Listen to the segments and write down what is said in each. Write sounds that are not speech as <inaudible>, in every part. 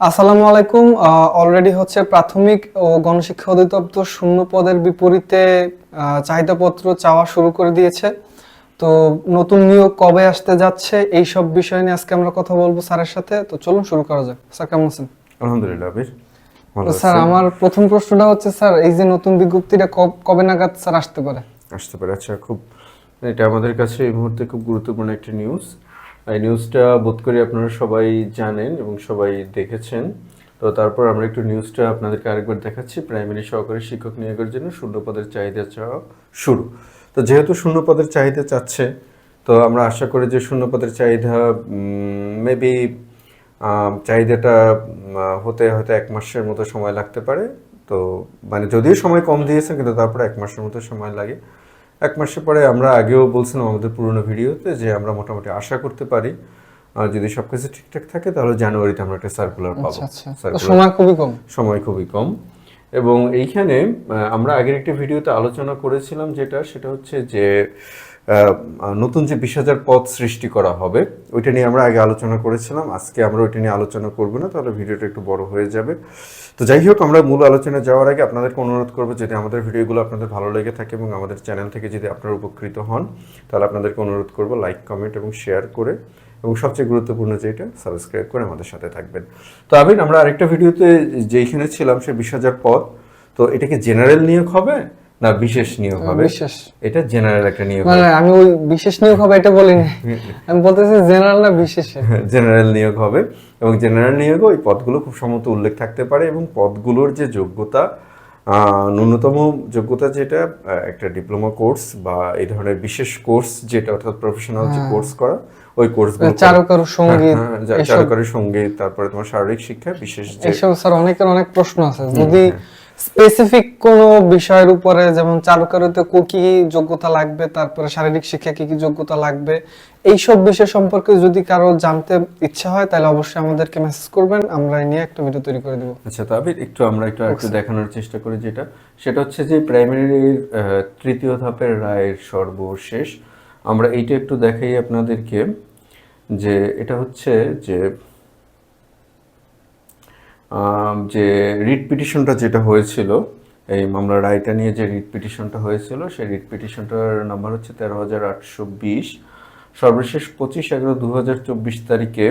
আসসালামু আলাইকুম। অলরেডি হচ্ছে প্রাথমিক ও গণশিক্ষা অধিদপ্তর শূন্য পদের বিপরীতে চাহিদাপত্র চাওয়া শুরু করে দিয়েছে। তো নতুন নিয়োগ কবে আসতে যাচ্ছে এই সব বিষয় নিয়ে আজকে আমরা কথা বলব স্যারের সাথে। তো চলুন শুরু করা যাক। স্যার কেমন আছেন? আলহামদুলিল্লাহ আবির। স্যার আমার প্রথম প্রশ্নটা হচ্ছে স্যার এই যে নতুন বিজ্ঞপ্তিটা কবে নাগাদ স্যার আসতে পারে? আসতে পারে। আচ্ছা খুব এটা আমাদের কাছে এই মুহূর্তে খুব গুরুত্বপূর্ণ একটি নিউজ এই নিউজটা বোধ করি আপনারা সবাই জানেন এবং সবাই দেখেছেন। তো তারপর আমরা একটু নিউজটা আপনাদেরকে আরেকবার দেখাচ্ছি। প্রাইমারি সহকারী শিক্ষক নিয়োগের জন্য শূন্য পদের চাহিদা চাওয়া শুরু। তো যেহেতু শূন্য পদের চাহিদা চাচ্ছে, তো আমরা আশা করি যে শূন্য পদের চাহিদা মেবি চাহিদাটা হতে, হয়তো এক মাসের মতো সময় লাগতে পারে। তো মানে যদিও সময় কম দিয়েছেন, কিন্তু তারপরে এক মাসের মতো সময় লাগে। এক মাসের পরে আমরা আগেও বলছিলাম আমাদের পুরনো ভিডিওতে যে আমরা মোটামুটি আশা করতে পারি আর যদি সবকিছু ঠিকঠাক থাকে তাহলে জানুয়ারিতে আমরা একটা সার্কুলার পাবো। আচ্ছা। আচ্ছা সার্কুলার সময় খুবই কম। সময় খুবই কম। এবং এইখানে আমরা আগের একটি ভিডিওতে আলোচনা করেছিলাম যেটা সেটা হচ্ছে যে নতুন যে বিশ হাজার পদ সৃষ্টি করা হবে, ওইটা নিয়ে আমরা আগে আলোচনা করেছিলাম। আজকে আমরা ওইটা নিয়ে আলোচনা করব না, তাহলে ভিডিওটা একটু বড় হয়ে যাবে। তো যাই হোক, আমরা মূল আলোচনা যাওয়ার আগে আপনাদেরকে অনুরোধ করব যদি আমাদের ভিডিওগুলো আপনাদের ভালো লেগে থাকে এবং আমাদের চ্যানেল থেকে যদি আপনারা উপকৃত হন, তাহলে আপনাদেরকে অনুরোধ করব লাইক, কমেন্ট এবং শেয়ার করে এবং সবচেয়ে গুরুত্বপূর্ণ যেটা, সাবস্ক্রাইব করে আমাদের সাথে থাকবেন। তো আবির আমরা আরেকটা ভিডিওতে যেইখানে ছিলাম, সে বিশ হাজার পদ তো এটা কি জেনারেল নিয়োগ হবে না বিশেষ নিয়োগ হবে। বিশেষ। এটা জেনারেল একটা নিয়োগ মানে আমি ওই বিশেষ নিয়োগ হবে এটা বলিনি। <laughs> আমি বলতেছি জেনারেল না বিশেষে। জেনারেল নিয়োগ হবে এবং জেনারেল নিয়োগে ওই পদগুলো খুব উল্লেখ থাকতে পারে এবং পদগুলোর যে যোগ্যতা ন্যূনতম যোগ্যতা যেটা একটা ডিপ্লোমা কোর্স বা এই ধরনের বিশেষ কোর্স যেটা অর্থাৎ প্রফেশনাল যে কোর্স করা ওই কোর্সগুলো চারুকারু সংগীত হ্যাঁ, হ্যাঁ, এসব। চারুকারী সংগীত তারপরে তোমার শারীরিক শিক্ষা বিশেষ যে এইসব স্যার অনেকের অনেক প্রশ্ন আছে। যদি স্পেসিফিক কোন বিষয়ের উপরে যেমন চারুকারিতে কো- কি যোগ্যতা লাগবে তারপরে শারীরিক শিক্ষা কি কি যোগ্যতা লাগবে এইসব বিষয় সম্পর্কে যদি কারও জানতে ইচ্ছা হয় তাহলে অবশ্যই আমাদেরকে মেসেজ করবেন আমরা এই নিয়ে একটা ভিডিও তৈরি করে দিব। আচ্ছা তবে একটু আমরা একটু একটু দেখানোর চেষ্টা করি যেটা। সেটা হচ্ছে যে প্রাইমারির তৃতীয় ধাপের রায়ের সর্বশেষ। আমরা এইটা একটু দেখাই আপনাদেরকে যে এটা হচ্ছে যে যে রিট পিটিশনটা যেটা হয়েছিল, এই মামলার রায়টা নিয়ে যে রিট পিটিশনটা হয়েছিল, সেই রিট পিটিশনটার নাম্বার হচ্ছে তেরো হাজার আটশো বিশ। সর্বশেষ পঁচিশ এগারো দু হাজার চব্বিশ তারিখে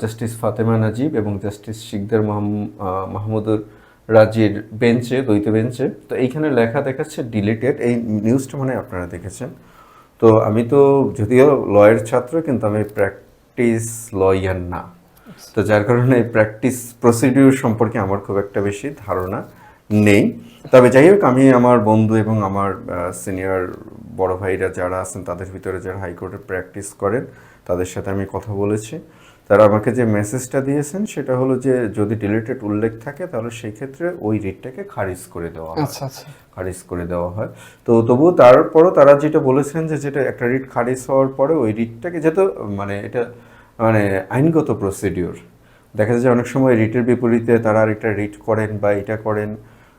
জাস্টিস ফাতেমা নাজিব এবং জাস্টিস শিকদার মাহমুদুর রাজির বেঞ্চে, দ্বৈত বেঞ্চে, তো এইখানে লেখা দেখাচ্ছে ডিলিটেড এই নিউজটা মানে আপনারা দেখেছেন। তো আমি তো যদিও লয়ের ছাত্র, কিন্তু আমি প্র্যাকটিস লয়ার না। তো যার কারণে প্র্যাকটিস প্রসিডিউর সম্পর্কে আমার খুব একটা বেশি ধারণা নেই। তবে যাই হোক আমি আমার বন্ধু এবং আমার সিনিয়র বড় ভাইরা যারা আছেন তাদের ভিতরে যারা হাইকোর্টে প্র্যাকটিস করেন তাদের সাথে আমি কথা বলেছি। তারা আমাকে যে মেসেজটা দিয়েছেন সেটা হলো যে যদি ডিলিটেড উল্লেখ থাকে তাহলে সেই ক্ষেত্রে ওই রিটটাকে খারিজ করে দেওয়া হয়। আচ্ছা আচ্ছা। খারিজ করে দেওয়া হয়। তো তবুও তারপরও তারা যেটা বলেছেন যে যেটা একটা রিট খারিজ হওয়ার পরে ওই রিটটাকে যেহেতু মানে এটা মানে আইনগত প্রসিডিওর দেখা যায় যে অনেক সময় রিটের বিপরীতে তারা আরেকটা রিট করেন বা এটা করেন।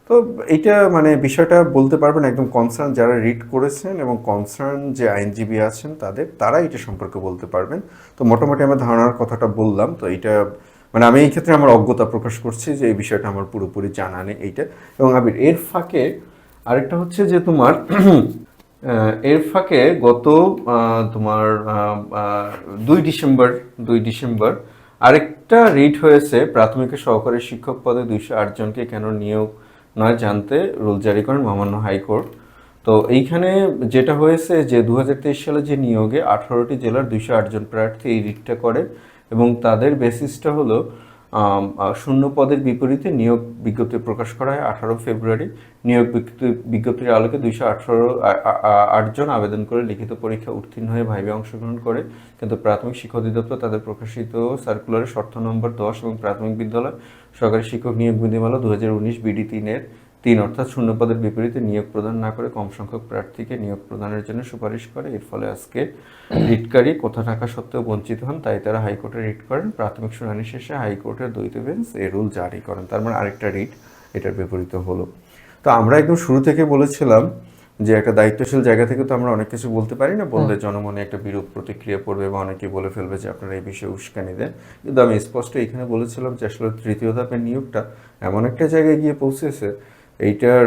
তো এইটা মানে বিষয়টা বলতে পারবেন একদম কনসার্ন যারা রিট করেছেন এবং কনসার্ন যে আইনজীবী আছেন তাদের তারা এটা সম্পর্কে বলতে পারবেন। তো মোটামুটি আমার ধারণার কথাটা বললাম, তো এইটা মানে আমি এই ক্ষেত্রে আমার অজ্ঞতা প্রকাশ করছি যে এই বিষয়টা আমার পুরোপুরি জানা নেই এইটা। এবং আবির, এর ফাঁকে আরেকটা হচ্ছে যে তোমার এর ফাঁকে গত তোমার দুই ডিসেম্বর দুই ডিসেম্বর, আরেকটা রিট হয়েছে প্রাথমিক সহকারী শিক্ষক পদে দুইশো আটজনকে কেন নিয়োগ নয় জানতে রুল জারি করেন মহামান্য হাইকোর্ট। তো এইখানে যেটা হয়েছে যে দু হাজার তেইশ সালে যে নিয়োগে আঠারোটি জেলার দুইশো আটজন প্রার্থী এই রিটটা করে এবং তাদের বেসিসটা হলো শূন্য পদের বিপরীতে নিয়োগ বিজ্ঞপ্তি প্রকাশ করা হয় আঠারো ফেব্রুয়ারি। নিয়োগ বিজ্ঞপ্তি- বিজ্ঞপ্তির আলোকে দুইশো আঠারো আটজন আবেদন করে লিখিত পরীক্ষা উত্তীর্ণ হয়ে ভাইবে অংশগ্রহণ করে। কিন্তু প্রাথমিক শিক্ষা অধিদপ্তর তাদের প্রকাশিত সার্কুলারের শর্ত নম্বর দশ এবং প্রাথমিক বিদ্যালয় সরকারি শিক্ষক নিয়োগ বিধিমালা দু হাজার উনিশ বিডি তিনের তিন অর্থাৎ শূন্য পদের বিপরীতে নিয়োগ প্রদান না করে কম সংখ্যক প্রার্থীকে নিয়োগ প্রদানের জন্য সুপারিশ করে। এর ফলে আজকে রিটকারী কোথা থাকা সত্ত্বেও বঞ্চিত হন তাই তারা হাইকোর্টে রিট করেন। প্রাথমিক শুনানি শেষে হাইকোর্টের দ্বৈত বেঞ্চ এই রুল জারি করেন। তার মানে আরেকটা রিট এটার বিপরীতে হলো। তো আমরা একদম শুরু থেকে বলেছিলাম যে একটা দায়িত্বশীল জায়গা থেকে তো আমরা অনেক কিছু বলতে পারি না। বললে জনমনে একটা বিরূপ প্রতিক্রিয়া পড়বে বা অনেকে বলে ফেলবে যে আপনারা এই বিষয়ে উস্কানি দেন। কিন্তু আমি স্পষ্ট এখানে বলেছিলাম যে আসলে তৃতীয় ধাপের নিয়োগটা এমন একটা জায়গায় গিয়ে পৌঁছেছে এইটার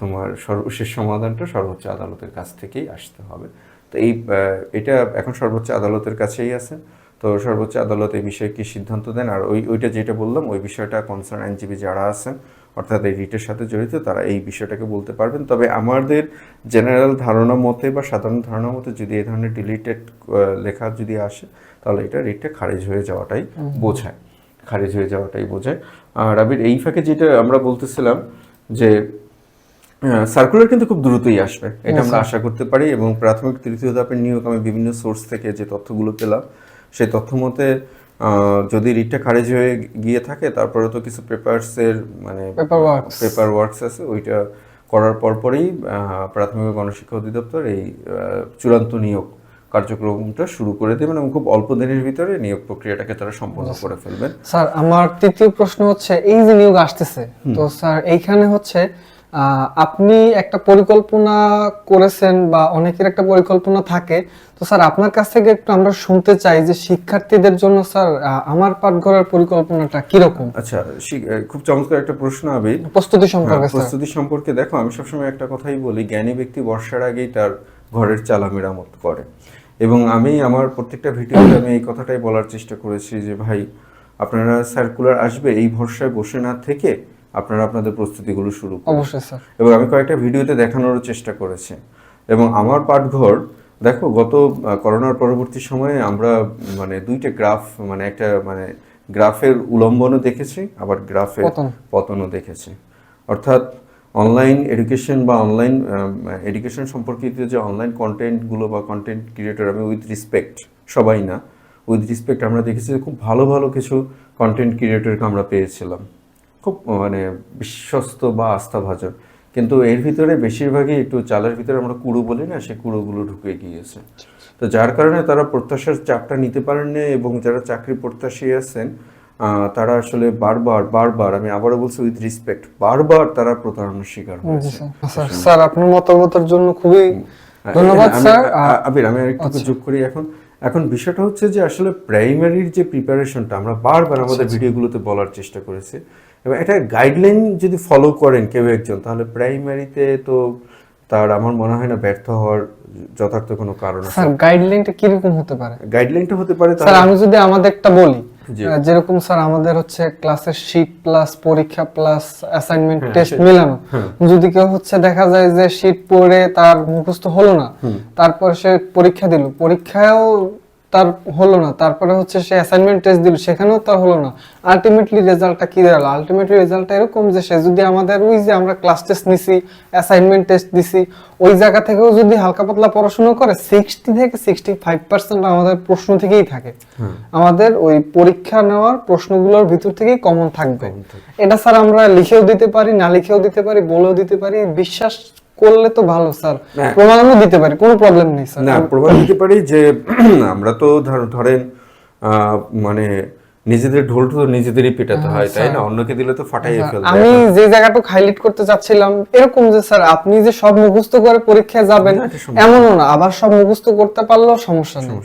তোমার সর্বশেষ সমাধানটা সর্বোচ্চ আদালতের কাছ থেকেই আসতে হবে। তো এই এটা এখন সর্বোচ্চ আদালতের কাছেই আছে। তো সর্বোচ্চ আদালত এই বিষয়ে কি সিদ্ধান্ত দেন? আর ওই ওইটা যেটা বললাম ওই বিষয়টা কনসার্ন আইনজীবী যারা আছেন অর্থাৎ এই রিটের সাথে জড়িত তারা এই বিষয়টাকে বলতে পারবেন। তবে আমাদের জেনারেল ধারণা মতে বা সাধারণ ধারণা মতে যদি এই ধরনের ডিলিটেড লেখা যদি আসে তাহলে এটা রিটটা খারিজ হয়ে যাওয়াটাই বোঝায়। খারিজ হয়ে যাওয়াটাই বোঝায়। আর আবির এই ফাঁকে যেটা আমরা বলতেছিলাম যে সার্কুলার কিন্তু খুব দ্রুতই আসবে। এটা আমরা আশা করতে পারি এবং প্রাথমিক তৃতীয় ধাপের নিয়োগ আমি বিভিন্ন সোর্স থেকে যে তথ্যগুলো পেলাম সেই তথ্য মতে যদি রিটটা খারিজ হয়ে গিয়ে থাকে তারপরে তো কিছু পেপারসের মানে পেপার ওয়ার্কস আছে ওইটা করার পরপরই প্রাথমিক গণশিক্ষা অধিদপ্তর এই চূড়ান্ত নিয়োগ কার্যক্রমটা শুরু করে দেবেন এবং খুব অল্প দিনের ভিতরে নিয়োগ প্রক্রিয়াটাকে তারা সম্পন্ন করে ফেলবেন। স্যার আমার তৃতীয় প্রশ্ন হচ্ছে এই যে নিয়োগ আসতেছে তো স্যার এইখানে হচ্ছে আপনি একটা পরিকল্পনা করেছেন বা অনেকের একটা পরিকল্পনা থাকে তো স্যার আপনার কাছ থেকে একটু আমরা শুনতে চাই যে শিক্ষার্থীদের জন্য স্যার আমার পাঠঘরের পরিকল্পনাটা কীরকম? আচ্ছা খুব চমৎকার একটা প্রশ্ন আবির। প্রস্তুতি সম্পর্কে হ্যাঁ, প্রস্তুতি সম্পর্কে দেখো আমি সবসময় একটা কথাই বলি জ্ঞানী ব্যক্তি বর্ষার আগেই তার ঘরের চালা মেরামত করে। এবং আমি আমার প্রত্যেকটা ভিডিওতে আমি এই কথাটাই বলার চেষ্টা করেছি যে ভাই আপনারা সার্কুলার আসবে এই ভরসায় বসে না থেকে আপনারা আপনাদের প্রস্তুতিগুলো শুরু করুন। অবশ্যই স্যার এবং আমি কয়েকটা ভিডিওতে দেখানোর চেষ্টা করেছি। এবং আমার পাঠঘর দেখো গত করোনার পরবর্তী সময়ে আমরা মানে দুইটা গ্রাফ মানে একটা মানে গ্রাফের উলম্বনও দেখেছি আবার গ্রাফের পতনও দেখেছি। অর্থাৎ অনলাইন এডুকেশন বা অনলাইন এডুকেশন সম্পর্কিত যে অনলাইন কন্টেন্টগুলো বা কন্টেন্ট ক্রিয়েটর আমি উইথ রিসপেক্ট সবাই না। উইথ রিসপেক্ট আমরা দেখেছি খুব ভালো ভালো কিছু কন্টেন্ট ক্রিয়েটরকে আমরা পেয়েছিলাম। খুব মানে বিশ্বস্ত বা আস্থাভাজন। কিন্তু এর ভিতরে বেশিরভাগই একটু চালের ভিতরে আমরা কুড়ো বলি না, সে কুড়োগুলো ঢুকে গিয়েছে। তো যার কারণে তারা প্রত্যাশার চাপটা নিতে পারেননি এবং যারা চাকরি প্রত্যাশী আছেন তারা আসলে বারবার বারবার আমি আবারও বলছি উইথ রিসপেক্ট বারবার তারা প্রতারণার শিকার হয়েছে। স্যার আপনার মতামতের জন্য খুবই ধন্যবাদ স্যার। আবির আমি আরেকটু যোগ করি এখন। এখন বিষয়টা হচ্ছে যে আসলে প্রাইমারির যে প্রিপারেশনটা আমরা বারবার আমাদের ভিডিওগুলোতে বলার চেষ্টা করেছি। এবং এটা গাইডলাইন যদি ফলো করেন কেউ একজন তাহলে প্রাইমারিতে তো তার আমার মনে হয় না ব্যর্থ হওয়ার যথার্থ কোনো কারণ আছে। স্যার গাইডলাইনটা কীরকম হতে পারে? গাইডলাইনটা হতে পারে স্যার আমি যদি আমাদেরটা বলি জি। আহ, যেরকম স্যার আমাদের হচ্ছে ক্লাসের শীট প্লাস পরীক্ষা প্লাস অ্যাসাইনমেন্ট টেস্ট মিলানো। মেলানো যদি কেউ হচ্ছে দেখা যায় যে শীট পড়ে তার মুখস্থ হলো না তারপর সে পরীক্ষা দিল। পরীক্ষায়ও তার হলো না। তারপরে হচ্ছে সে অ্যাসাইনমেন্ট টেস্ট দিল সেখানেও তার হলো না। আলটিমেটলি রেজাল্টটা কি দাঁড়াল? আলটিমেটলি রেজাল্টটা এরকম যে সে যদি আমাদের ওই যে আমরা ক্লাস টেস্ট নিছি অ্যাসাইনমেন্ট টেস্ট দিছি ওই জায়গা থেকেও যদি হালকা পাতলা পড়াশোনা করে সিক্সটি থেকে সিক্সটি ফাইভ পার্সেন্ট আমাদের প্রশ্ন থেকেই থাকে। আমাদের ওই পরীক্ষা নেওয়ার প্রশ্নগুলোর ভিতর থেকেই কমন থাকবে। এটা স্যার আমরা লিখেও দিতে পারি না লিখেও দিতে পারি বলেও দিতে পারি বিশ্বাস করলে তো ভালো স্যার। প্রমাণও দিতে পারি কোনো প্রবলেম নেই স্যার। না প্রমাণ দিতে পারি যে <clears throat> আমরা তো ধরেন মানে নিজেদের ঢোল তো নিজেদেরই পেটাতে হয় তাই না? অন্যকে দিলে তো ফাটাইয়ে ফেলবে হ্যাঁ, আমি যে জায়গাটুকু হাইলাইট করতে চাচ্ছিলাম এরকম যে স্যার আপনি যে সব মুখস্থ করে পরীক্ষায় যাবেন না, এটা সম্ভব এমনও না আবার সব মুখস্থ করতে পারলেও সমস্যা নেই।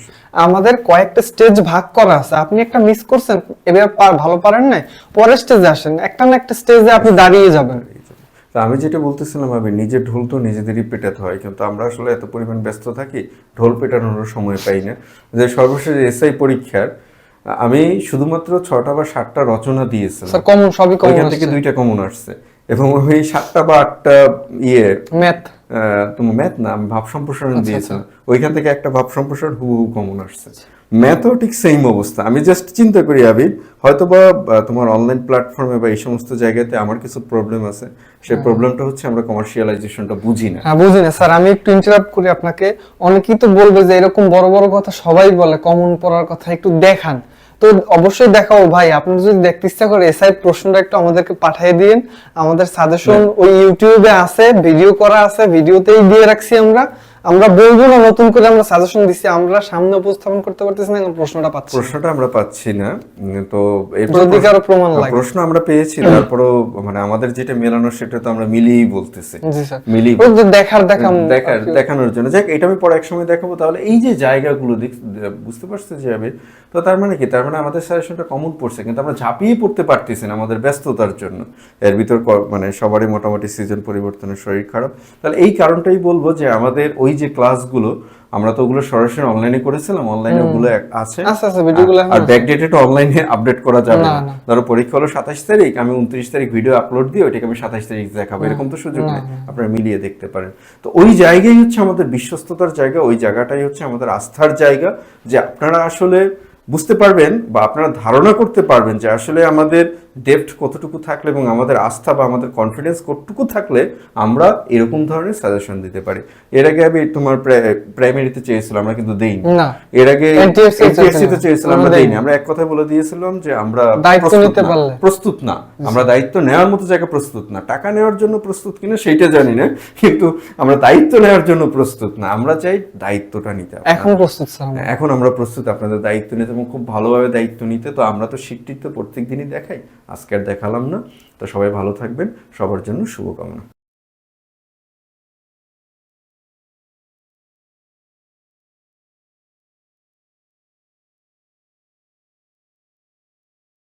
আমাদের কয়েকটা স্টেজ ভাগ করা আছে আপনি একটা মিস করছেন এবার ভালো পারেন না পরের স্টেজে আসেন একটা না একটা স্টেজে আপনি দাঁড়িয়ে যাবেন। তা আমি যেটা বলতেছিলাম আমি নিজের ঢোল তো নিজেদেরই পেটাতে হয় কিন্তু আমরা আসলে এত পরিমাণ ব্যস্ত থাকি ঢোল পেটানোর সময় পাই না। যে সর্বশেষ এসআই পরীক্ষার আমি শুধুমাত্র ছটা বা সাতটা রচনা দিয়েছিলাম। কমন সবই কমন থেকে দুইটা কমন আসছে। এবং ওই সাতটা বা আটটা ইয়ে ম্যাথ। তোমার ম্যাথ না ভাব সম্প্রসারণ আচ্ছা, দিয়েছিলাম। ওইখান থেকে একটা ভাব সম্প্রসারণ হুবহু কমন আসছে। ম্যাথও ঠিক সেম অবস্থা। আমি জাস্ট চিন্তা করি আবির হয়তো বা তোমার অনলাইন প্ল্যাটফর্মে বা এই সমস্ত জায়গাতে আমার কিছু প্রবলেম আছে। সেই প্রবলেমটা হচ্ছে আমরা কমার্শিয়ালাইজেশনটা বুঝি না। হ্যাঁ বুঝি না। স্যার আমি একটু ইন্টারাপ্ট করি আপনাকে। অনেকেই তো বলবে যে এরকম বড় বড় কথা সবাই বলে কমন পড়ার কথা একটু দেখান। তো অবশ্যই দেখাও ভাই আপনি যদি দেখতে ইচ্ছা করে এসআই প্রশ্নটা একটু আমাদেরকে পাঠিয়ে দিন আমাদের সাজেশন ওই ইউটিউবে আছে ভিডিও করা আছে ভিডিওতেই দিয়ে রাখছি আমরা। আমরা বলব না নতুন করে আমরা সাজেশন দিছি আমরা সামনে উপস্থাপন করতে পারতেছি না প্রশ্নটা পাচ্ছি। প্রশ্নটা আমরা পাচ্ছি না। তো যদি কারও প্রমাণ লাগে। প্রশ্ন আমরা পেয়েছি তারপরও মানে আমাদের যেটা মেলানো সেটা তো আমরা মিলিয়েই বলতেছি। জি স্যার। মিলি দেখার দেখাম দেখার দেখানোর জন্য। যাক এটা আমি পরে এক সময় দেখাবো। তাহলে এই যে জায়গাগুলো বুঝতে পারছে যে আমি তো তার মানে কি? তার মানে আমাদের সাজেশনটা কমন পড়ছে কিন্তু আমরা ঝাঁপিয়ে পড়তে পারতেছি না আমাদের ব্যস্ততার জন্য। এর ভিতর মানে সবারই মোটামুটি সিজন পরিবর্তনের শরীর খারাপ। তাহলে এই কারণটাই বলব যে আমাদের ওই যে ক্লাসগুলো আমরা তো ওগুলো সরাসরি অনলাইনে করেছিলাম অনলাইনে ওগুলো আছে। আচ্ছা আচ্ছা আর ব্যাকডেটেড অনলাইনে আপডেট করা যাবে না। ধরো পরীক্ষা হলো সাতাশ তারিখ আমি উনত্রিশ তারিখ ভিডিও আপলোড দিয়ে ওইটাকে আমি সাতাশ তারিখ দেখাবো। এরকম তো সুযোগ নেই। আপনারা মিলিয়ে দেখতে পারেন। তো ওই জায়গায় হচ্ছে আমাদের বিশ্বস্ততার জায়গা ওই জায়গাটাই হচ্ছে আমাদের আস্থার জায়গা যে আপনারা আসলে বুঝতে পারবেন বা আপনারা ধারণা করতে পারবেন যে আসলে আমাদের ডেপথ কতটুকু থাকলে এবং আমাদের আস্থা বা আমাদের কনফিডেন্স কতটুকু থাকলে আমরা এরকম ধরনের সাজেশন দিতে পারি। এর আগে আমি তোমার প্রাইমারিতে চেয়েছিলাম আমরা কিন্তু দেইনি। এর আগে NTFC তে চেয়েছিলাম। আমরা দেইনি। আমরা এক কথা বলে দিয়েছিলাম যে আমরা প্রস্তুত না, পারলে। প্রস্তুত না। আমরা দায়িত্ব নেওয়ার মতো জায়গা প্রস্তুত না। টাকা নেওয়ার জন্য প্রস্তুত কিনা সেইটা জানি না কিন্তু আমরা দায়িত্ব নেওয়ার জন্য প্রস্তুত না। আমরা চাই দায়িত্বটা নিতে এখন প্রস্তুত। এখন আমরা প্রস্তুত আপনাদের দায়িত্ব নিতে এবং খুব ভালোভাবে দায়িত্ব নিতে। তো আমরা তো স্বীকৃতি তো প্রত্যেক দিনই দেখাই। আজকে আর দেখালাম না। তো সবাই ভালো থাকবেন। সবার জন্য শুভকামনা।